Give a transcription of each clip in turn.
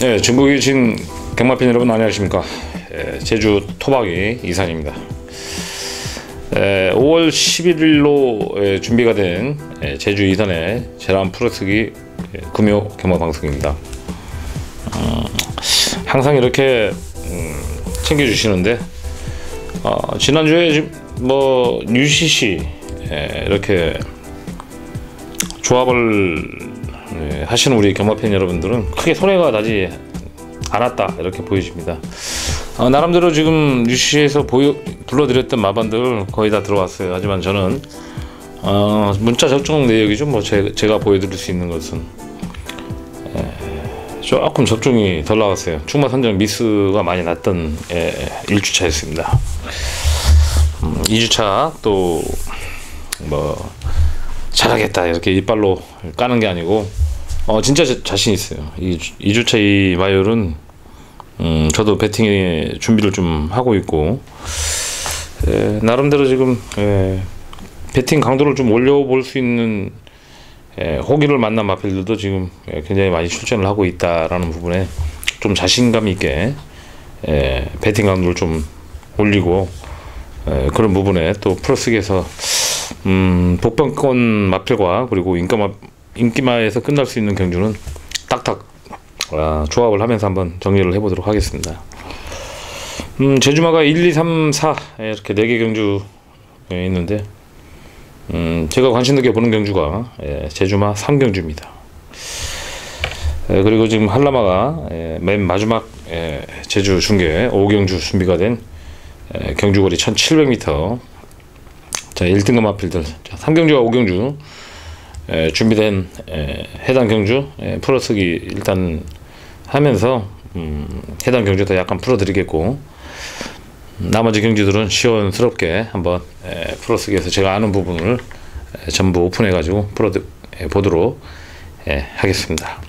네, 중국에 계신 경마팬 여러분 안녕하십니까? 예, 제주 토박이 이산입니다. 예, 5월 11일로 예, 준비가 된 예, 제주 이산의 제람 프로스기 예, 금요 경마 방송입니다. 음, 항상 이렇게 음, 챙겨주시는데 어, 지난주에 뭐 UCC 예, 이렇게 조합을 예, 하시는 우리 경마팬 여러분들은 크게 손해가 나지 않았다 이렇게 보여집니다. 어, 나름대로 지금 UC에서 보여 불러드렸던 마반들 거의 다 들어왔어요. 하지만 저는 어, 문자 접종 내역이죠. 뭐 제, 제가 보여드릴 수 있는 것은 에, 조금 접종이 덜 나왔어요. 충마 선정 미스가 많이 났던 에, 1주차였습니다. 음, 2주차 또 뭐 잘하겠다 이렇게 이빨로 까는 게 아니고 어 진짜 자, 자신 있어요. 이 2주차 이 마열은 음 저도 배팅에 준비를 좀 하고 있고 에, 나름대로 지금 에, 배팅 강도를 좀 올려볼 수 있는 에, 호기를 만난 마필들도 지금 에, 굉장히 많이 출전을 하고 있다라는 부분에 좀 자신감 있게 에, 배팅 강도를 좀 올리고 에, 그런 부분에 또 프로스에서 음, 복병권 마필과 그리고 인기마 인기마에서 끝날 수 있는 경주는 딱딱 아, 조합을 하면서 한번 정리를 해보도록 하겠습니다. 음, 제주마가 1, 2, 3, 4 이렇게 4개 경주 예, 있는데 음, 제가 관심 있게 보는 경주가 예, 제주마 3경주입니다. 예, 그리고 지금 한라마가 예, 맨 마지막 예, 제주 중계 5경주 준비가 된 예, 경주거리 1700m 자 1등급 마필들 자, 3경주와 5경주 에, 준비된 에, 해당 경주 에, 풀어쓰기 일단 하면서 음, 해당 경주도 약간 풀어드리겠고 음, 나머지 경주들은 시원스럽게 한번 에, 풀어쓰기에서 제가 아는 부분을 에, 전부 오픈해 가지고 풀어 보도록 에, 하겠습니다.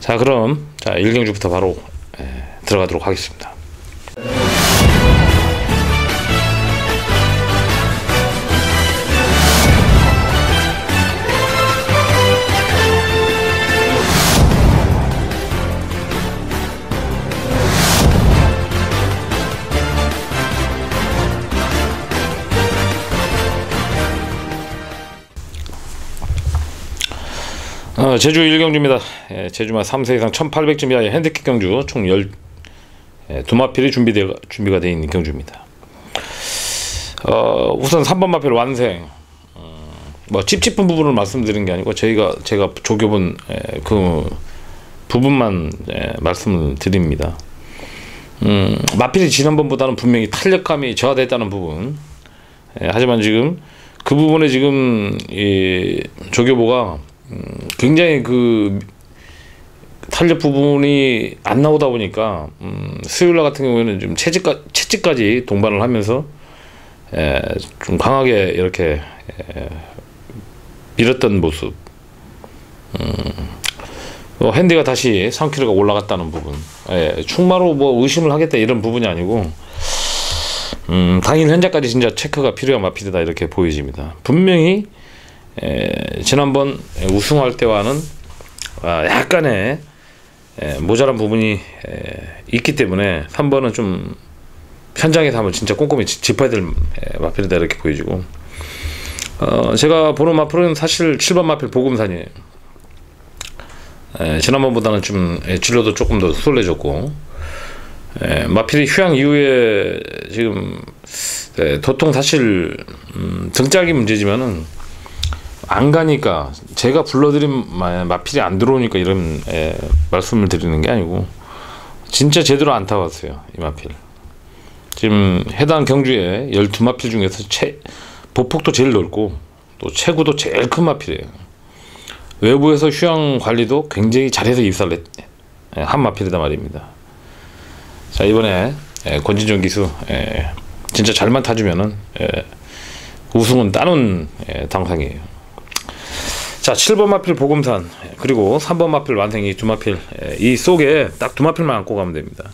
자 그럼 자 1경주부터 바로 에, 들어가도록 하겠습니다. 제주 1경주입니다. 예, 제주마 3세 이상 1800점 이하의 핸디캡 경주 총 10, 예, 두 마필이 준비되, 준비가 되어 있는 경주입니다. 어, 우선 3번 마필 완생. 어, 뭐 찝찝한 부분을 말씀드린 게 아니고 저희가 제가 조교본 예, 그 부분만 예, 말씀을 드립니다. 음, 마필이 지난번보다는 분명히 탄력감이 저하됐다는 부분. 예, 하지만 지금 그 부분에 지금 이 조교보가 음, 굉장히 그 탄력 부분이 안 나오다 보니까 음, 수요일 날 같은 경우에는 좀 채찍까, 채찍까지 동반을 하면서 에, 좀 강하게 이렇게 에, 밀었던 모습. 음, 어, 핸디가 다시 3kg가 올라갔다는 부분. 예, 충마로 뭐 의심을 하겠다 이런 부분이 아니고 음, 당일 현재까지 진짜 체크가 필요한 마피드다 이렇게 보여집니다. 분명히 에, 지난번 우승할 때와는 아, 약간의 에, 모자란 부분이 에, 있기 때문에 3번은 좀 현장에서 한번 진짜 꼼꼼히 짚어야 될 마필이다 이렇게 보여지고 어, 제가 보는 마필은 사실 7번 마필 보금산이에요. 에, 지난번보다는 좀 에, 진로도 조금 더 수월해졌고 에, 마필이 휴양 이후에 지금 에, 도통 사실 음, 등짝이 문제지만은 안 가니까 제가 불러드린 마필이 안 들어오니까 이런 에, 말씀을 드리는 게 아니고 진짜 제대로 안 타봤어요 이 마필. 지금 해당 경주에 12마필 중에서 최, 보폭도 제일 넓고 또 체구도 제일 큰 마필이에요. 외부에서 휴양 관리도 굉장히 잘해서 입사를 했, 한 마필이다 말입니다. 자 이번에 에, 권진종 기수 에, 진짜 잘만 타주면은 에, 우승은 따는 당상이에요 자, 7번 마필 보금산 그리고 3번 마필 완생이 두 마필 이 속에 딱 두 마필만 안고 가면 됩니다.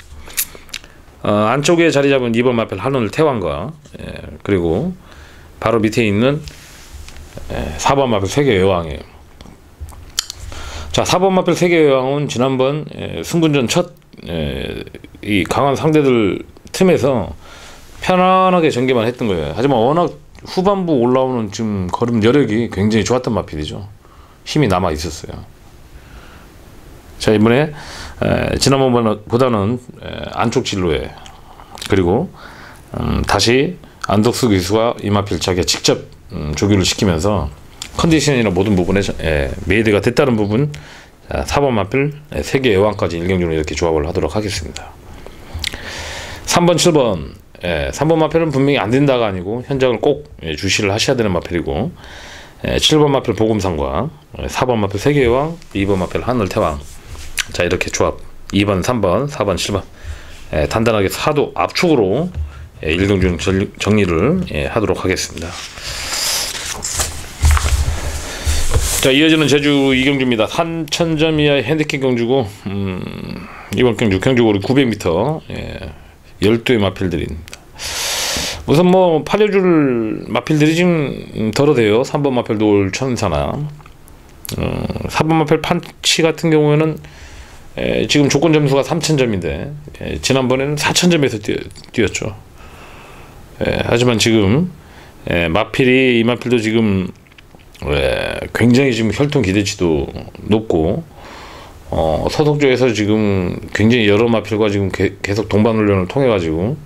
어, 안쪽에 자리 잡은 2번 마필 한올 태왕과 예, 그리고 바로 밑에 있는 예, 4번 마필 세계 여왕이에요. 자 4번 마필 세계 여왕은 지난번 에, 승군전 첫 이 강한 상대들 틈에서 편안하게 전개만 했던 거예요. 하지만 워낙 후반부 올라오는 지금 걸음 여력이 굉장히 좋았던 마필이죠. 힘이 남아 있었어요. 자 이번에 에, 지난번보다는 에, 안쪽 진로에 그리고 음, 다시 안덕수 기수가 이마필 자기가 직접 음, 조교를 시키면서 컨디션이나 모든 부분에 에, 메이드가 됐다는 부분 자, 4번 마필 에, 세계 여왕까지 일경주로 이렇게 조합을 하도록 하겠습니다. 3번 7번 예, 3번 마필은 분명히 안 된다가 아니고 현장을 꼭 예, 주시를 하셔야 되는 마필이고 예, 7번 마필 보금상과 예, 4번 마필 세계여왕 2번 마필 하늘태왕. 자 이렇게 조합. 2번 3번 4번 7번. 예, 단단하게 사도 압축으로 예, 일경중 전- 정리를 예, 하도록 하겠습니다. 자 이어지는 제주 이경주입니다. 3천점 이하의 핸디캡 경주고 음, 이번 경주 경주거리 900m 예, 12의 마필들입니다 우선 뭐 팔려줄 마필들이 지금 덜어 돼요 3번 마필 노을 천사나 어, 4번 마필 판치 같은 경우에는 에, 지금 조건 점수가 3,000점인데 에, 지난번에는 4,000점에서 뛰, 뛰었죠. 에, 하지만 지금 에, 마필이 이 마필도 지금 에, 굉장히 지금 혈통 기대치도 높고 어, 서독조에서 지금 굉장히 여러 마필과 지금 게, 계속 동반 훈련을 통해 가지고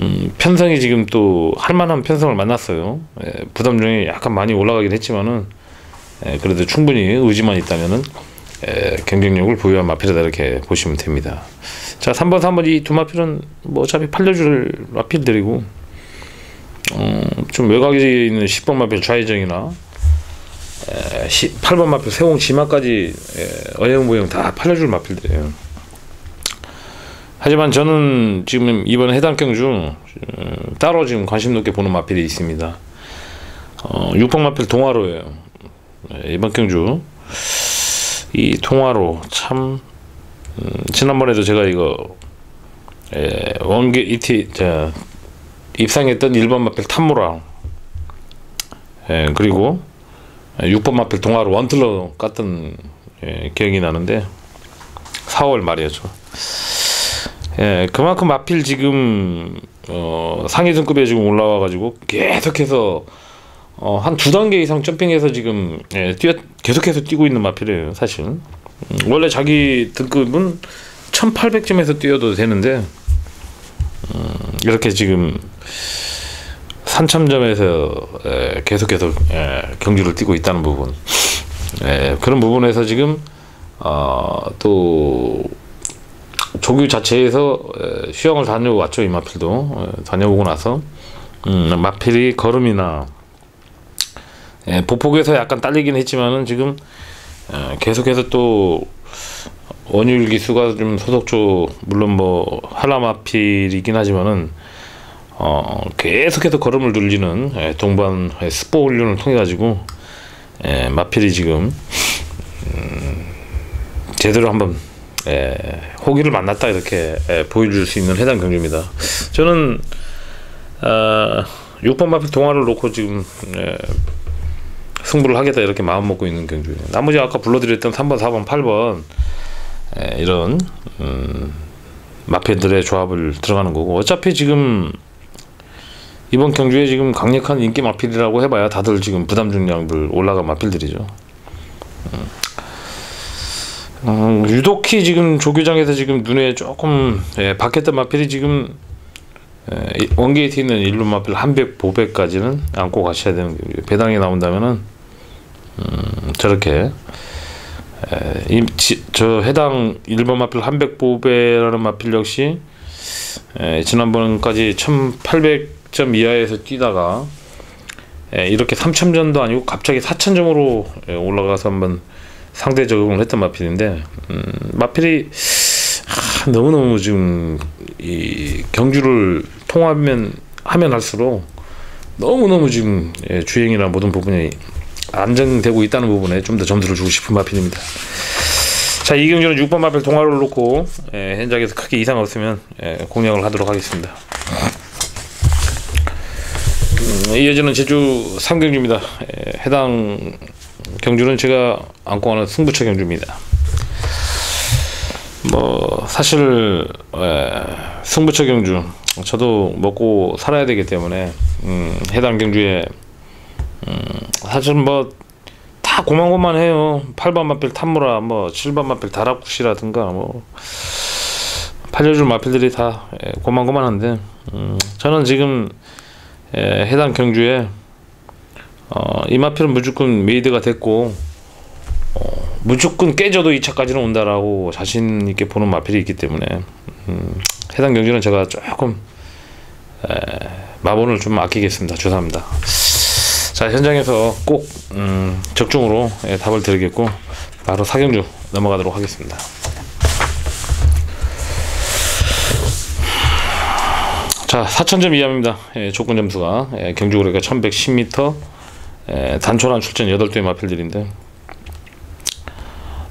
음, 편성이 지금 또 할만한 편성을 만났어요. 에, 부담중이 약간 많이 올라가긴 했지만은 에, 그래도 충분히 의지만 있다면은 에, 경쟁력을 보유한 마필이다 이렇게 보시면 됩니다. 자, 3번, 3번 이 두 마필은 뭐 어차피 팔려줄 마필들이고 어, 좀 외곽에 있는 10번 마필 좌회정이나 에, 10, 8번 마필 세홍 지마까지 에, 어영부영 다 팔려줄 마필들이에요. 하지만 저는 지금 이번 해당 경주 어, 따로 지금 관심 높게 보는 마필이 있습니다. 어, 6번 마필 동화로예요. 네, 이번 경주 이 통화로 참 음, 지난번에도 제가 이거 에, 원계 이티 자, 입상했던 1번 마필 탐무랑 에, 그리고 6번 마필 동화로 원틀러 깠던 에, 기억이 나는데 4월 말이었죠. 예, 그만큼 마필 지금 어, 상위 등급에 지금 올라와 가지고 계속해서 어, 한 두 단계 이상 점핑해서 지금 예, 뛰어, 계속해서 뛰고 있는 마필이에요, 사실. 음, 원래 자기 등급은 1800점에서 뛰어도 되는데 음, 이렇게 지금 3000점에서 예, 계속해서 예, 경주를 뛰고 있다는 부분. 예, 그런 부분에서 지금 어, 또 조교 자체에서 에, 휴양을 다녀왔죠 이 마필도. 에, 다녀오고 나서. 음, 마필이 걸음이나 에, 보폭에서 약간 딸리긴 했지만은 지금 에, 계속해서 또 원율 기수가 좀 소속조 물론 뭐 한라 마필이긴 하지만은 어, 계속해서 걸음을 눌리는 에, 동반 에, 스포 훈련을 통해 가지고 에, 마필이 지금 음, 제대로 한번 에, 호기를 만났다 이렇게 에, 보여줄 수 있는 해당 경주입니다. 저는 어, 6번 마필 동화를 놓고 지금 에, 승부를 하겠다 이렇게 마음 먹고 있는 경주예요. 나머지 아까 불러드렸던 3번, 4번, 8번 에, 이런 음, 마필들의 조합을 들어가는 거고 어차피 지금 이번 경주에 지금 강력한 인기 마필이라고 해봐야 다들 지금 부담 중량들 올라간 마필들이죠. 음, 유독히 지금 조교장에서 지금 눈에 조금 예, 박혔던 마필이 지금 예, 이 원게이트 있는 일루 마필 한백 보배까지는 안고 가셔야 되는 게 배당이 나온다면은 음, 저렇게 에, 이, 지, 저 해당 1번 마필 한백 보배라는 마필 역시 에, 지난번까지 1800점 이하에서 뛰다가 에, 이렇게 3000점도 아니고 갑자기 4000점으로 올라가서 한번 상대 적응을 했던 마필인데 음, 마필이 아, 너무너무 지금 이 경주를 통하면 하면 할수록 너무너무 지금 예, 주행이나 모든 부분이 안정되고 있다는 부분에 좀 더 점수를 주고 싶은 마필입니다. 자, 이 경주는 6번 마필 동화를 놓고 예, 현장에서 크게 이상 없으면 예, 공략을 하도록 하겠습니다. 음, 이어지는 제주 3경주입니다. 예, 해당 경주는 제가 안고 가는 승부처 경주입니다. 뭐 사실 에, 승부처 경주 저도 먹고 살아야 되기 때문에 음, 해당 경주에 음, 사실 뭐 다 고만고만해요. 8번 마필 탐무라 뭐 7번 마필 다락굿이라든가 뭐 팔려줄 마필들이 다 예, 고만고만한데 음, 저는 지금 예, 해당 경주에 어, 이 마필은 무조건 메이드가 됐고 어, 무조건 깨져도 2차까지는 온다라고 자신 있게 보는 마필이 있기 때문에 음, 해당 경주는 제가 조금 에, 마본을 좀 아끼겠습니다. 죄송합니다. 자 현장에서 꼭 음, 적중으로 예, 답을 드리겠고 바로 사경주 넘어가도록 하겠습니다. 자 4,000점 이하입니다. 예, 조건 점수가 예, 경주 거리가 1,110m 예, 단촐한 출전 8대의 마필들인데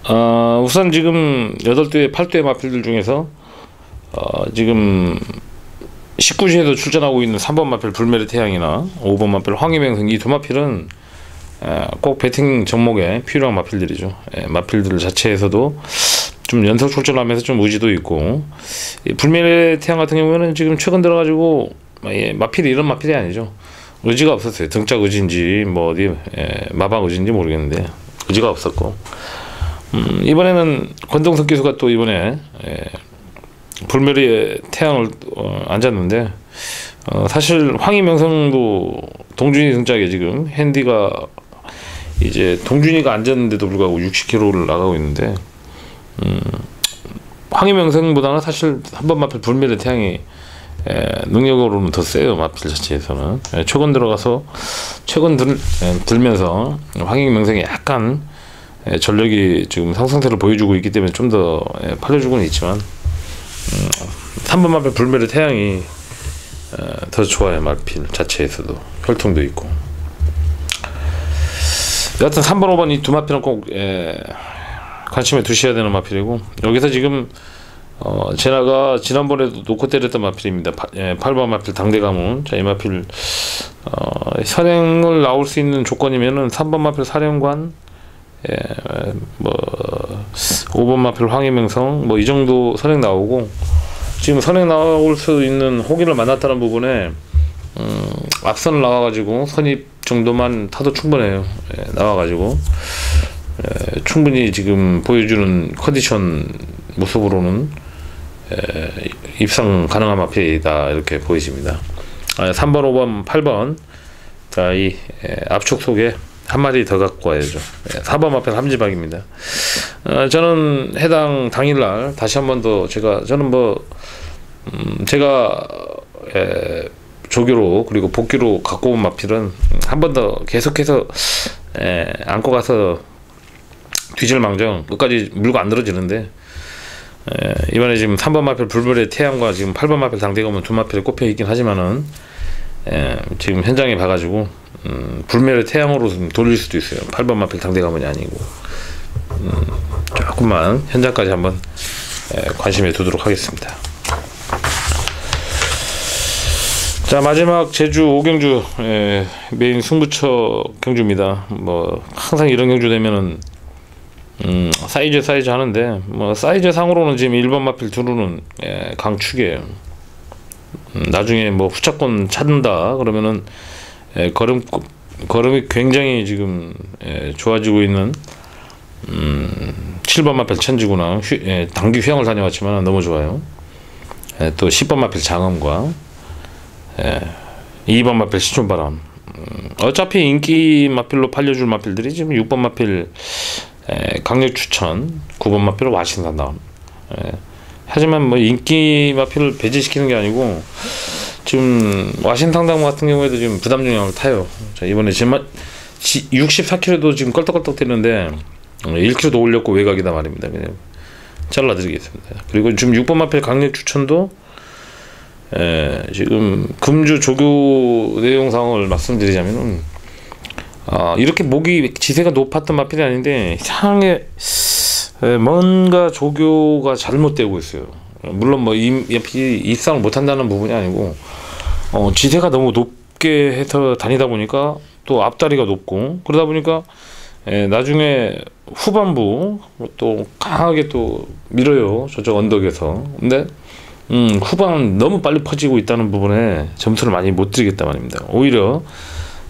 어, 우선 지금 8대 8대의 마필들 중에서 어, 지금 19시에도 출전하고 있는 3번 마필 불메르 태양이나 5번 마필 황희맹승 이 두 마필은 에, 꼭 배팅 종목에 필요한 마필들이죠. 에, 마필들 자체에서도 좀 연속 출전하면서 좀 의지도 있고 이 불메르 태양 같은 경우에는 지금 최근 들어가지고 예, 마필이 이런 마필이 아니죠. 의지가 없었어요. 등짝 의지인지 뭐 어디 에, 마방 의지인지 모르겠는데 의지가 없었고 음, 이번에는 권동석 기수가 또 이번에 에, 불멸의 태양을 어, 앉았는데 어, 사실 황희명성도 동준이 등짝에 지금 핸디가 이제 동준이가 앉았는데도 불구하고 60km를 나가고 있는데 음, 황희명성보다는 사실 한번 마필 불멸의 태양이 에, 능력으로는 더 세요 마필 자체에서는. 에, 최근 들어가서 최근 들, 에, 들면서 황희명성이 약간 에, 전력이 지금 상승세를 보여주고 있기 때문에 좀더 팔려주고는 있지만 3번 마필 불멸의 태양이 어, 더 좋아요 마필 자체에서도. 혈통도 있고. 여하튼 3번 5번 이 두 마필은 꼭 에, 관심에 두셔야 되는 마필이고 여기서 지금 어, 제나가 지난번에도 놓고 때렸던 마필입니다. 파, 예, 8번 마필 당대 가문. 자, 이 마필 어, 선행을 나올 수 있는 조건이면은 3번 마필 사령관 예, 뭐 5번 마필 황희명성 뭐 이 정도 선행 나오고 지금 선행 나올 수 있는 호기를 만났다는 부분에 음, 앞선을 나와가지고 선입 정도만 타도 충분해요. 예, 나와가지고 예, 충분히 지금 보여주는 컨디션 모습으로는 예, 입상 가능한 마필이다 이렇게 보이십니다. 아, 3번, 5번, 8번 자이 예, 앞쪽 속에 한 마리 더 갖고 와야죠. 예, 4번 앞에 함지박입니다. 어, 저는 해당 당일날 다시 한 번 더 제가 저는 뭐 음, 제가 에, 조교로 그리고 복귀로 갖고 온 마필은 한 번 더 계속해서 에, 안고 가서 뒤질망정 끝까지 물고 안 늘어지는데 에, 이번에 지금 3번 마필 불불의 태양과 지금 8번 마필 당대검은 두 마필이 꼽혀 있긴 하지만은 에, 지금 현장에 봐가지고 음, 불멸의 태양으로 좀 돌릴 수도 있어요. 8번 마필 당대 가문이 아니고 음, 조금만 현장까지 한번 에, 관심에 두도록 하겠습니다. 자 마지막 제주 오경주 에, 메인 승부처 경주입니다. 뭐 항상 이런 경주 되면은 음, 사이즈 사이즈 하는데 뭐 사이즈 상으로는 지금 1번 마필 두루는 예, 강축이에요. 음, 나중에 뭐 후차권 찾는다 그러면은 예, 걸음 걸음이 굉장히 지금 예, 좋아지고 있는 음, 7번 마필 천지구나 휴, 예, 단기 휴양을 다녀왔지만 너무 좋아요. 예, 또 10번 마필 장엄과 예, 2번 마필 시촌바람. 음, 어차피 인기 마필로 팔려줄 마필들이 지금 6번 마필 에, 강력 추천 9번 마필로 와싱턴 다운 에, 하지만 뭐 인기 마필을 배제시키는 게 아니고 지금 다운 같은 경우에도 지금 부담 중량을 타요. 자, 이번에 지금 64kg도 지금 껄떡껄떡 뛰는데 1kg도 올렸고 외곽이다 말입니다. 그냥 잘라드리겠습니다. 그리고 지금 6번 마필 강력 추천도 에, 지금 금주 조교 내용상을 말씀드리자면 은 아, 이렇게 목이 지세가 높았던 마필이 아닌데 이상하게 에, 뭔가 조교가 잘못되고 있어요. 물론 뭐 임, 입상을 못한다는 부분이 아니고 어, 지세가 너무 높게 해서 다니다 보니까 또 앞다리가 높고 그러다 보니까 예, 나중에 후반부 또 강하게 또 밀어요 저쪽 언덕에서 근데 음, 후반 너무 빨리 퍼지고 있다는 부분에 점수를 많이 못 드리겠다 말입니다 오히려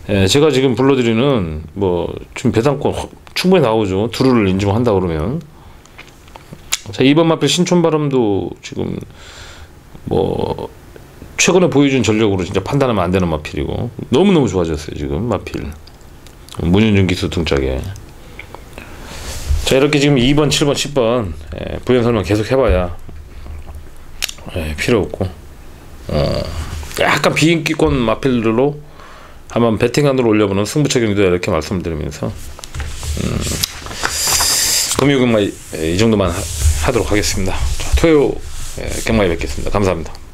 예, 제가 지금 불러드리는 뭐 지금 배당권 확- 충분히 나오죠. 두루를 인증한다 그러면. 자 이번 마필 신촌 발음도 지금 뭐 최근에 보여준 전력으로 진짜 판단하면 안 되는 마필이고 너무 너무 좋아졌어요 지금 마필. 문윤준 기수 등짝에. 자 이렇게 지금 2번, 7번, 10번 예, 부연 설명 계속 해봐야 예, 필요 없고 어, 약간 비인기권 마필들로 한번 배팅안으로 올려보는 승부처 경기도 이렇게 말씀드리면서 음, 금요금만 이 정도만 하, 하도록 하겠습니다. 자, 토요 예, 경마에 뵙겠습니다. 감사합니다.